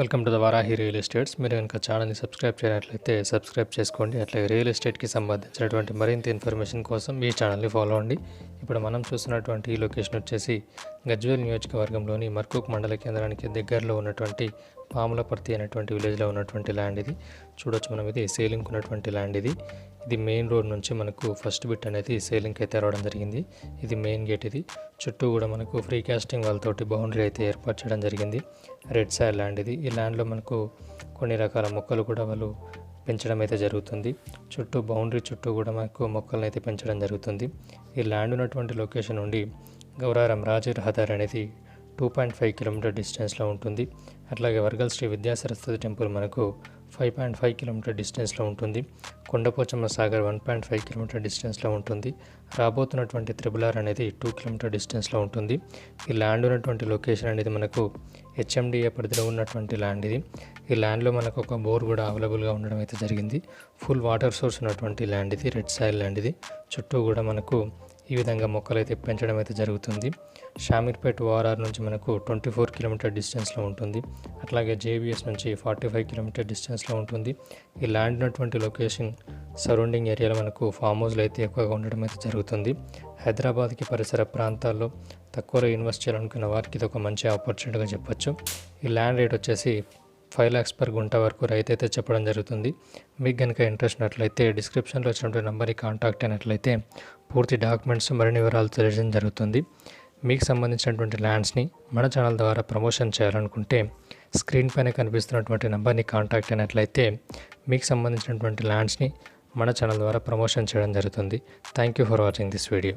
Welcome to the Varahi real estates. మీరు కనుక ఛానల్ని సబ్స్క్రైబ్ చేయనట్లయితే సబ్స్క్రైబ్ చేసుకోండి. అట్లాగే రియల్ ఎస్టేట్కి సంబంధించినటువంటి మరింత ఇన్ఫర్మేషన్ కోసం ఈ ఛానల్ని ఫాలో అండి ఇప్పుడు మనం చూస్తున్నటువంటి ఈ లొకేషన్ వచ్చేసి గజ్వేల్ నియోజకవర్గంలోని మర్కూక్ మండల కేంద్రానికి దగ్గరలో ఉన్నటువంటి పాములపర్తి అనేటువంటి విలేజ్లో ఉన్నటువంటి ల్యాండ్ ఇది. చూడొచ్చు మనం ఇది సేలింగ్ ఉన్నటువంటి ల్యాండ్ ఇది. ఇది మెయిన్ రోడ్ నుంచి మనకు ఫస్ట్ బిట్ అనేది సేలింగ్ అయితే రావడం జరిగింది. ఇది మెయిన్ గేట్ ఇది. చుట్టూ కూడా మనకు ఫ్రీ కాస్టింగ్ వాళ్ళతోటి బౌండరీ అయితే ఏర్పాటు చేయడం జరిగింది. రెడ్ సైడ్ ల్యాండ్ ఇది. ఈ ల్యాండ్లో మనకు కొన్ని రకాల మొక్కలు కూడా వాళ్ళు పెంచడం అయితే జరుగుతుంది. చుట్టూ బౌండరీ చుట్టూ కూడా మనకు మొక్కలను అయితే పెంచడం జరుగుతుంది. ఈ ల్యాండ్ ఉన్నటువంటి లొకేషన్ నుండి గౌరారం రాజీ రహదారి అనేది టూ పాయింట్ ఫైవ్ కిలోమీటర్ డిస్టెన్స్లో ఉంటుంది. అట్లాగే వర్గల్ శ్రీ విద్యాసరస్వతి టెంపుల్ మనకు ఫైవ్ పాయింట్ ఫైవ్ కిలోమీటర్ డిస్టెన్స్లో ఉంటుంది. Kondapochamma Sagar one point five kilometre డిస్టెన్స్లో ఉంటుంది. రాబోతున్నటువంటి త్రిబుల్ ఆర్ అనేది టూ కిలోమీటర్ డిస్టెన్స్లో ఉంటుంది. ఈ ల్యాండ్ ఉన్నటువంటి లొకేషన్ అనేది మనకు హెచ్ఎండిఏ పరిధిలో ఉన్నటువంటి ల్యాండ్ ఇది. ఈ ల్యాండ్లో మనకు ఒక బోర్ కూడా అవైలబుల్గా ఉండడం అయితే జరిగింది. ఫుల్ వాటర్ సోర్స్ ఉన్నటువంటి ల్యాండ్ ఇది. రెడ్ సాయిల్ ల్యాండ్ ఇది. చుట్టూ కూడా మనకు ఈ విధంగా మొక్కలు అయితే పెంచడం అయితే జరుగుతుంది. షామీర్పేట్ ఓఆర్ఆర్ నుంచి మనకు ట్వంటీ ఫోర్ కిలోమీటర్ డిస్టెన్స్లో ఉంటుంది. అట్లాగే జేబీఎస్ నుంచి ఫార్టీ ఫైవ్ కిలోమీటర్ డిస్టెన్స్లో ఉంటుంది. ఈ ల్యాండ్ ఉన్నటువంటి లొకేషన్ సరౌండింగ్ ఏరియాలో మనకు ఫామ్ హౌస్లు అయితే ఎక్కువగా ఉండడం అయితే జరుగుతుంది. హైదరాబాద్కి పరిసర ప్రాంతాల్లో తక్కువలో ఇన్వెస్ట్ చేయాలనుకున్న వారికి ఇది ఒక మంచి ఆపర్చునిటీగా చెప్పొచ్చు. ఈ ల్యాండ్ రేట్ వచ్చేసి ఫైవ్ ల్యాక్స్ పర్ గుంట వరకు రైతు అయితే చెప్పడం జరుగుతుంది. మీకు కనుక ఇంట్రెస్ట్ ఉన్నట్లయితే డిస్క్రిప్షన్లో వచ్చినటువంటి నెంబర్కి కాంటాక్ట్ అయినట్లయితే పూర్తి డాక్యుమెంట్స్ మరిన్ని వివరాలు తెలియజేయడం జరుగుతుంది. మీకు సంబంధించినటువంటి ల్యాండ్స్ని మన ఛానల్ ద్వారా ప్రమోషన్ చేయాలనుకుంటే స్క్రీన్ పైన కనిపిస్తున్నటువంటి నెంబర్ని కాంటాక్ట్ అయినట్లయితే మీకు సంబంధించినటువంటి ల్యాండ్స్ని మన ఛానల్ ద్వారా ప్రమోషన్ చేయడం జరుగుతుంది. Thank you for watching this video